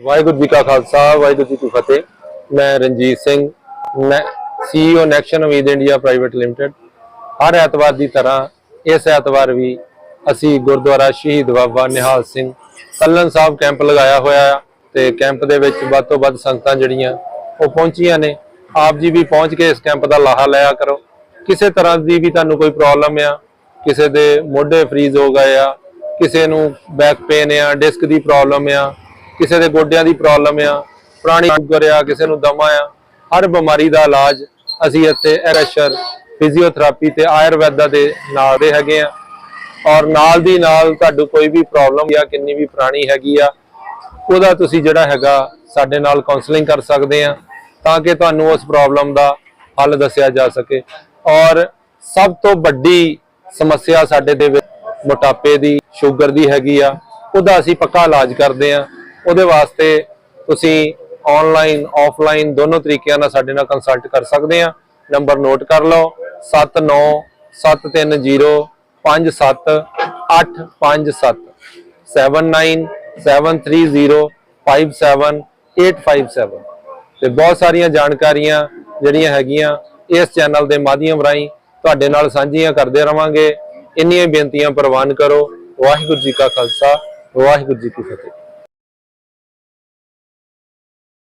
ਵਾਹਿਗੁਰੂ ਜੀ ਕਾ ਖਾਲਸਾ, ਵਾਹਿਗੁਰੂ ਜੀ ਕੀ ਫਤਿਹ। ਮੈਂ ਰਣਜੀਤ ਸਿੰਘ, ਮੈਂ ਸੀਈਓ ਨੈਕਸ਼ਨ ਉਮੀਦ ਇੰਡੀਆ ਪ੍ਰਾਈਵੇਟ ਲਿਮਟਿਡ ਹਰ ਐਤਵਾਰ ਦੀ ਤਰ੍ਹਾਂ ਇਸ ਐਤਵਾਰ ਵੀ ਅਸੀਂ ਗੁਰਦੁਆਰਾ ਸ਼ਹੀਦ ਬਾਬਾ ਨਿਹਾਲ ਸਿੰਘ ਕੱਲਨ ਸਾਹਿਬ ਕੈਂਪ ਲਗਾਇਆ ਹੋਇਆ ਆ ਤੇ ਕੈਂਪ ਦੇ ਵਿੱਚ ਵੱਧ ਤੋਂ ਵੱਧ ਸੰਗਤਾਂ ਜਿਹੜੀਆਂ ਉਹ ਪਹੁੰਚੀਆਂ ਨੇ। ਆਪ ਜੀ ਵੀ ਪਹੁੰਚ ਕੇ ਇਸ ਕੈਂਪ ਦਾ ਲਾਹਾ ਲਿਆ ਕਰੋ। ਕਿਸੇ ਤਰ੍ਹਾਂ ਦੀ ਵੀ ਤੁਹਾਨੂੰ ਕੋਈ ਪ੍ਰੋਬਲਮ ਆ, ਕਿਸੇ ਦੇ ਮੋਢੇ ਫ੍ਰੀਜ਼ ਹੋ ਗਏ ਆ, ਕਿਸੇ ਨੂੰ ਬੈਕ ਪੇਨ ਆ ਡਿਸਕ ਦੀ ਪ੍ਰੋਬਲਮ ਆ, ਕਿਸੇ ਦੇ ਗੋਡਿਆਂ ਦੀ ਪ੍ਰੋਬਲਮ ਆ, ਪੁਰਾਣੀ ਸ਼ੂਗਰ ਆ, ਕਿਸੇ ਨੂੰ ਦਮਾ ਆ, ਹਰ ਬਿਮਾਰੀ ਦਾ ਇਲਾਜ ਅਸੀਂ ਇੱਥੇ ਐਰੈਸ਼ਰ ਫਿਜ਼ੀਓਥੈਰੇਪੀ ਤੇ ਆਯੁਰਵੈਦਾ ਦੇ ਨਾਲ ਦੇ ਹੈਗੇ ਆ। ਔਰ ਨਾਲ ਦੀ ਨਾਲ ਤੁਹਾਨੂੰ ਕੋਈ ਵੀ ਪ੍ਰੋਬਲਮ ਜਾਂ ਕਿੰਨੀ ਵੀ ਪੁਰਾਣੀ ਹੈਗੀ ਆ, ਉਹਦਾ ਤੁਸੀਂ ਜਿਹੜਾ ਹੈਗਾ ਸਾਡੇ ਨਾਲ ਕਾਉਂਸਲਿੰਗ ਕਰ ਸਕਦੇ ਆ ਤਾਂ ਕਿ ਤੁਹਾਨੂੰ ਉਸ ਪ੍ਰੋਬਲਮ ਦਾ ਹੱਲ ਦੱਸਿਆ ਜਾ ਸਕੇ। ਔਰ ਸਭ ਤੋਂ ਵੱਡੀ ਸਮੱਸਿਆ ਸਾਡੇ ਦੇ ਵਿੱਚ ਮੋਟਾਪੇ ਦੀ, ਸ਼ੂਗਰ ਦੀ ਹੈਗੀ ਆ, ਉਹਦਾ ਅਸੀਂ ਪੱਕਾ ਇਲਾਜ ਕਰਦੇ ਆ। ਉਹਦੇ ਵਾਸਤੇ ਤੁਸੀਂ ਆਨਲਾਈਨ ਆਫਲਾਈਨ ਦੋਨੋਂ ਤਰੀਕਿਆਂ ਨਾਲ ਸਾਡੇ ਨਾਲ ਕੰਸਲਟ ਕਰ ਸਕਦੇ ਆ। ਨੰਬਰ ਨੋਟ ਕਰ ਲਓ। 7973057857 7973057857 ਤੇ ਬਹੁਤ ਸਾਰੀਆਂ ਜਾਣਕਾਰੀਆਂ ਜਿਹੜੀਆਂ ਹੈਗੀਆਂ ਇਸ ਚੈਨਲ ਦੇ ਮਾਧਿਅਮ ਰਾਹੀਂ ਤੁਹਾਡੇ ਨਾਲ ਸਾਂਝੀਆਂ ਕਰਦੇ ਰਵਾਂਗੇ। ਇੰਨੀਆਂ ਬੇਨਤੀਆਂ ਪ੍ਰਵਾਨ ਕਰੋ। ਵਾਹਿਗੁਰੂ ਜੀ ਕਾ ਖਾਲਸਾ, ਵਾਹਿਗੁਰੂ ਜੀ ਕੀ ਫਤਿਹ।